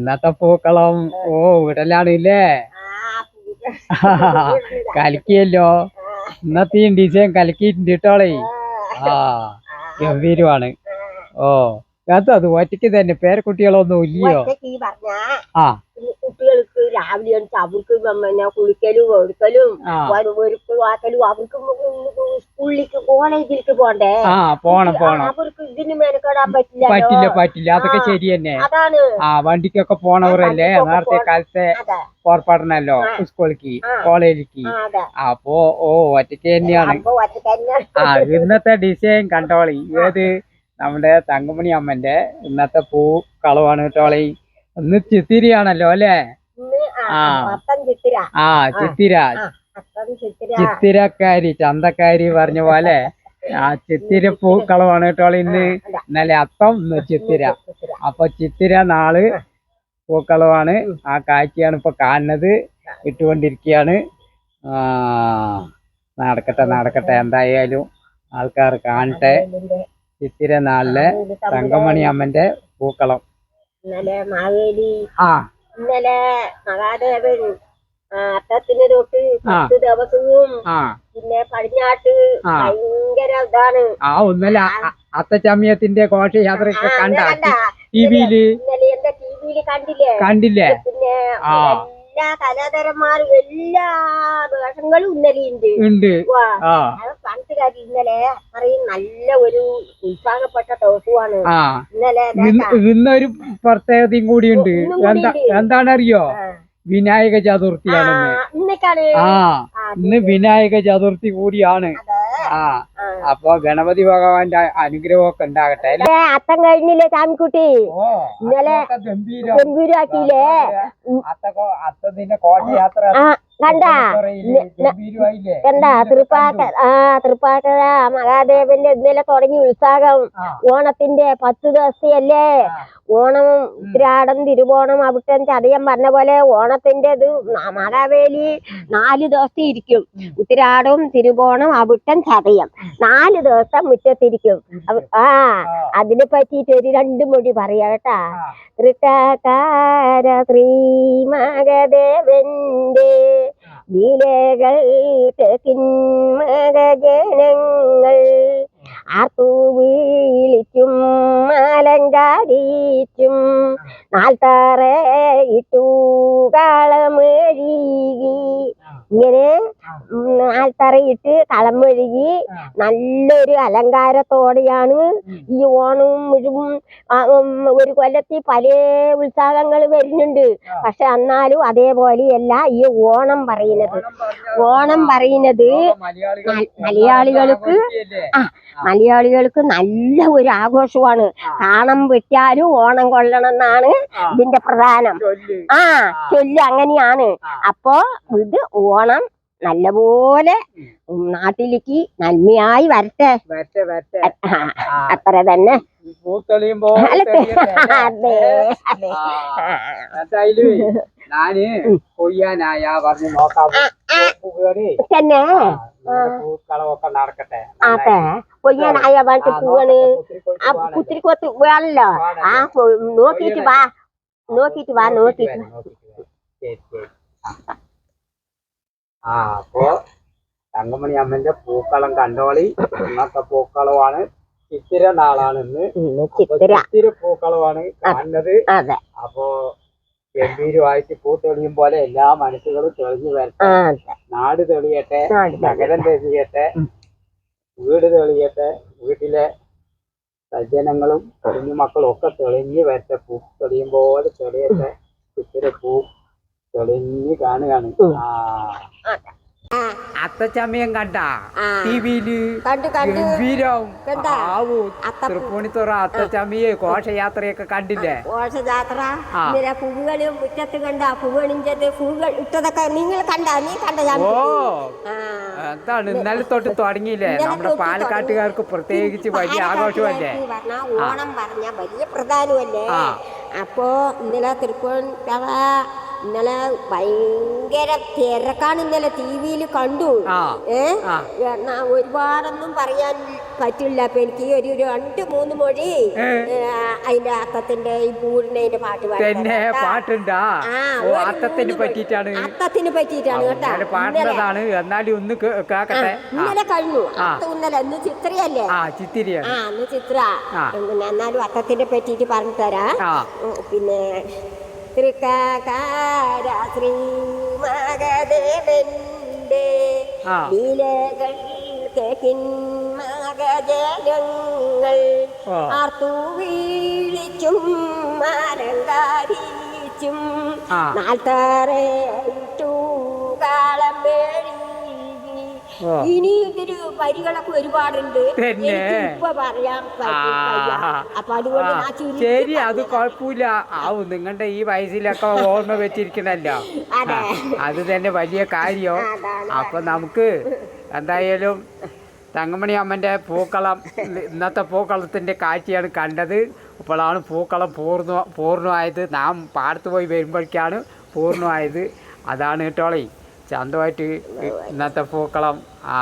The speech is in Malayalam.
ഇന്നത്തെ പൂക്കളം. ഓ വിടലാണ് ഇല്ലേ കലക്കിയല്ലോ. ഇന്നത്തെ ഡിസൈൻ കലക്കിയിട്ടുണ്ട് കേട്ടോളേ ആ ഗംഭീരമാണ്. ഓ. അത് അത് ഒറ്റയ്ക്ക് തന്നെ പേരക്കുട്ടികളൊന്നും ഇല്ലയോ? ഒറ്റയ്ക്ക് ഈ പറഞ്ഞ ആ. കുട്ടികൾക്ക് രാവിലെ എണീറ്റ് അവർക്ക് പിന്നെ കുളിക്കലും എടുക്കലും ഒരുക്ക് വാക്കലും അവർക്ക് സ്കൂളിലേക്ക് കോളേജിലേക്ക് പോണ്ടേ? ആ പോണം പോണം. അവർക്ക് ഇതിന് മെനക്കെടാൻ പറ്റില്ല പറ്റില്ല. പറ്റില്ല അതൊക്കെ ശരി തന്നെ. അതാണ്. ആ വണ്ടിക്കൊക്കെ പോണവരല്ലേ? നേരത്തെ കാലത്തെ പുറപ്പെടണല്ലോ? സ്കൂളിലേക്ക്. കോളേജിലേക്ക്. അപ്പോ ഓ ഒറ്റയ്ക്ക് തന്നെയാണ്. ആ ഇന്നത്തെ ഡിസൈൻ കണ്ടോളി. ഏത് നമ്മുടെ തങ്കമണി അമ്മന്റെ ഇന്നത്തെ പൂ കളവാണ് കേട്ടോളി ഒന്ന് ചിത്തിരിയാണല്ലോ അല്ലേ? ആ, ആ. ചിത്തിര. ചിത്തിരക്കാരി ചന്തക്കാരി പറഞ്ഞ പോലെ. ആ ചിത്തിര പൂ കളവാണ് കേട്ടോളി ഇന്ന്. ഇന്നലെ അത്തം ഇന്ന് ചിത്തിര. അപ്പൊ ചിത്തിര നാൾ പൂക്കളമാണ് ആ കാഴ്ചയാണ് ഇപ്പൊ കാണുന്നത്. ഇട്ടുകൊണ്ടിരിക്കുകയാണ് ആ നടക്കട്ടെ നടക്കട്ടെ. എന്തായാലും ആൾക്കാർ കാണട്ടെ. ചിത്തിര നാളിലെ തങ്കമണി അമ്മന്റെ പൂക്കളം. ഇന്നലെ മാവേലി ആ. ഇന്നലെ മഹാദേവൻ അത്തത്തിന് തൊട്ട് പത്ത് ദിവസവും പിന്നെ പടിഞ്ഞാട്ട്. ഭയങ്കര ഇതാണ്. ആ ഒന്നല്ല അത്തച്ചമയത്തിന്റെ ഘോഷയാത്രയൊക്കെ കണ്ട അങ്ങനെ കണ്ടാ? ടി വിയിൽ? ഇന്നലെ എന്റെ ടിവിയിൽ കണ്ടില്ലേ? കണ്ടില്ലേ? പിന്നെ എല്ലാ കലാകാരന്മാരും എല്ലാ വേഷങ്ങളും ഇന്നലെ ഉണ്ട്. ഉണ്ട് കാര്യം ഇന്നലെ അത്രയും നല്ല ഒരു ഉത്സാഹപ്പെട്ട ദിവസമാണ് ഇന്നലെ ഇന്നൊരു പ്രത്യേകതയും കൂടിയുണ്ട് കൂടി ഉണ്ട്. എന്താണറിയോ? ആ. വിനായക ചതുർത്ഥിയാണ് ആ ഇന്ന് വിനായക ചതുർത്ഥി കൂടിയാണ്. ആ. അപ്പൊ ഗണപതി ഭഗവാന്റെ അനുഗ്രഹമൊക്കെ ഉണ്ടാകട്ടെ അത്തം കഴിഞ്ഞില്ലേ ചാമിക്കുട്ടി? ഇന്നലെ ഗംഭീരാക്കിയില്ലേ? അത്തത്തിന്റെ കോട്ടയാത്ര. കണ്ടാ? കണ്ടാ? തൃപ്പാക്ക ആ തൃപ്പാക്കര മഹാദേവന്റെ ഇന്നലെ തുടങ്ങി ഉത്സാഹം. ഓണത്തിന്റെ പത്ത് ദിവസയല്ലേ? ഓണം ഉത്രാടം തിരുവോണം അവിടുത്തെ ചതയം പറഞ്ഞ പോലെ ഓണത്തിന്റെ ഇത് മഹാവേലി നാല് ദിവസം ഇരിക്കും. ഉത്തിരാടവും തിരുവോണം അവിട്ടൻ ചതയം. നാല് ദിവസം മുറ്റത്തിരിക്കും. ആ. അതിനെ പറ്റിയിട്ട് ഒരു രണ്ട് മൊഴി പറയാ കേട്ടാ. ആ. തൃക്കാര ശ്രീ മകദേവന്റെ ലീലകൾ കിന്മകജനങ്ങൾ ആർത്തു വിളിച്ചും അലങ്കാരിച്ചും നാൽത്തറയിട്ടു കാളമൊഴുകി. ഇങ്ങനെ നാൽത്താറയിട്ട് നാൽത്തറയിട്ട് കളം മെഴുകി നല്ലൊരു അലങ്കാരത്തോടെയാണ് ഈ ഓണവും മുഴുവൻ ഒരു കൊല്ലത്തിൽ പല ഉത്സാഹങ്ങൾ വരുന്നുണ്ട്. പക്ഷെ എന്നാലും അതേപോലെയല്ല ഈ ഓണം പറയുന്നത്. ഓണം പറയുന്നത് മലയാളികൾ മലയാളികൾക്ക് ആ മലയാളികൾക്ക് നല്ല ഒരു ആഘോഷമാണ്. കാണം വെട്ടിയാലും ഓണം കൊള്ളണം എന്നാണ് ഇതിന്റെ പ്രധാനം. ആ ചൊല്ല് അങ്ങനെയാണ്. അപ്പോ ഇത് ഓണം നല്ലപോലെ നാട്ടിലേക്ക് നന്മയായി വരട്ടെ. വരട്ടെ വരട്ടെ. അത്ര തന്നെ. എന്തായാലും ഞാൻ കൊയ്യാനായ പറഞ്ഞു നോക്കാം. തന്നെ. പൂക്കളമൊക്കെ നടക്കട്ടെ. അതെ കൊയ്യാനായ പറഞ്ഞു പോവാണ്. ആ കുത്തിരി കൊത്ത് വേണല്ലോ ആ നോക്കിയിട്ട് വാ. നോക്കിയിട്ട് വാ നോക്കിയിട്ട് ആ അപ്പോ തങ്കമണി അമ്മന്റെ പൂക്കളം കണ്ടോളി. ഇന്നത്തെ പൂക്കളമാണ് ചിത്തിര നാളാണ് ഇന്ന് ഇന്ന് ചിത്തിര പൂക്കളമാണ് കാണുന്നത്. അപ്പോ ഗംഭീരമായിട്ട് പൂ തെളിയും പോലെ എല്ലാ മനസ്സുകളും തെളിഞ്ഞു വരട്ടെ. ആ നാട് തെളിയട്ടെ നാട് തെളിയട്ടെ. നഗരം തെളിയട്ടെ വീട് തെളിയട്ടെ വീട്ടിലെ സജ്ജനങ്ങളും കുഞ്ഞുമക്കളും ഒക്കെ തെളിഞ്ഞു വരട്ടെ. പൂ തെളിയും പോലെ തെളിയട്ടെ. ചിത്തിര പൂ തെളിഞ്ഞ് കാണുകയാണ്. ആ. അത്തച്ചമയം കണ്ട. ടിവിയിൽ കണ്ടു കണ്ടു. ഗംഭീരം? ആവൂ. തൃപ്പൂണിത്തുറ അത്തച്ചമയെ ഘോഷയാത്രയൊക്കെ കണ്ടില്ലേ? ഘോഷയാത്ര. പൂവുകളും മുറ്റത്ത് കണ്ട പൂവണിഞ്ചത് പൂവുകൾ ഇട്ടതൊക്കെ നിങ്ങൾ കണ്ട നീ കണ്ട ഞാൻ ഓ. ആ. എന്താണ് ഇന്നലെ തൊട്ട് തുടങ്ങിയില്ലേ? നമ്മുടെ പാലക്കാട്ടുകാർക്ക് പ്രത്യേകിച്ച് വലിയ ആഘോഷമല്ലേ? ഓണം പറഞ്ഞ വലിയ പ്രധാനമല്ലേ. അപ്പോ ഇന്നലെ തൃപ്പൂണിത്തറ ഇന്നലെ ഭയങ്കര തിരക്കാണ് ഇന്നലെ ടി വിയിൽ കണ്ടു ഏ? ഒരുപാടൊന്നും പറയാൻ പറ്റില്ല. അപ്പൊ എനിക്ക് ഒരു രണ്ട് മൂന്ന് മൊഴി അതിന്റെ അത്തത്തിന്റെ ഈ പൂരിനെ പാട്ട് കേട്ടാ. പാട്ടുണ്ടാ. അത്തത്തിന് പറ്റിയിട്ടാണ്. അത്തത്തിന് പറ്റിയിട്ടാണ് കേട്ടോ? പാടുന്നതാണ്. എന്നാലും ഒന്ന് കേക്കട്ടെ. ഇന്നലെ കഴിഞ്ഞു. ഇന്നലെ ഇന്ന് ചിത്രയല്ലേ? ആ ചിത്തിരിയാണ്. ആ ഇന്ന് ചിത്ര. പിന്നെ എന്നാലും അത്തത്തിനെ പറ്റിയിട്ട് പറഞ്ഞു തരാ. പിന്നെ തൃക്കാകാര ശ്രീ മകദേവന്റെ. ലീലകൾ കേക്കിൻ മകജനങ്ങൾ ആ. ആർത്തു വീഴിച്ചും മരങ്കാരിച്ചും ആ. ഇനി ഇതൊരു വരികളൊക്കെ ഒരുപാടുണ്ട്. ഇപ്പൊ പറയാം. അപ്പൊ അതുകൊണ്ട് ശരി അത്. കുഴപ്പമില്ല. ആവും നിങ്ങളുടെ ഈ വയസ്സിലൊക്കെ ഓർമ്മ വെച്ചിരിക്കണല്ലോ. അതെ. തന്നെ വലിയ കാര്യം? അപ്പൊ നമുക്ക് എന്തായാലും തങ്കമണി അമ്മന്റെ പൂക്കളം ഇന്നത്തെ പൂക്കളത്തിന്റെ കാഴ്ചയാണ് കണ്ടത്. അപ്പോഴാണ് പൂക്കളം പൂർണ പൂർണമായത്. നാം പാടത്ത് പോയി വരുമ്പോഴേക്കാണ് പൂർണമായത്. അതാണ് കേട്ടോളേ ചന്തമായിട്ട് ഇന്നത്തെ പൂക്കളം. ആ.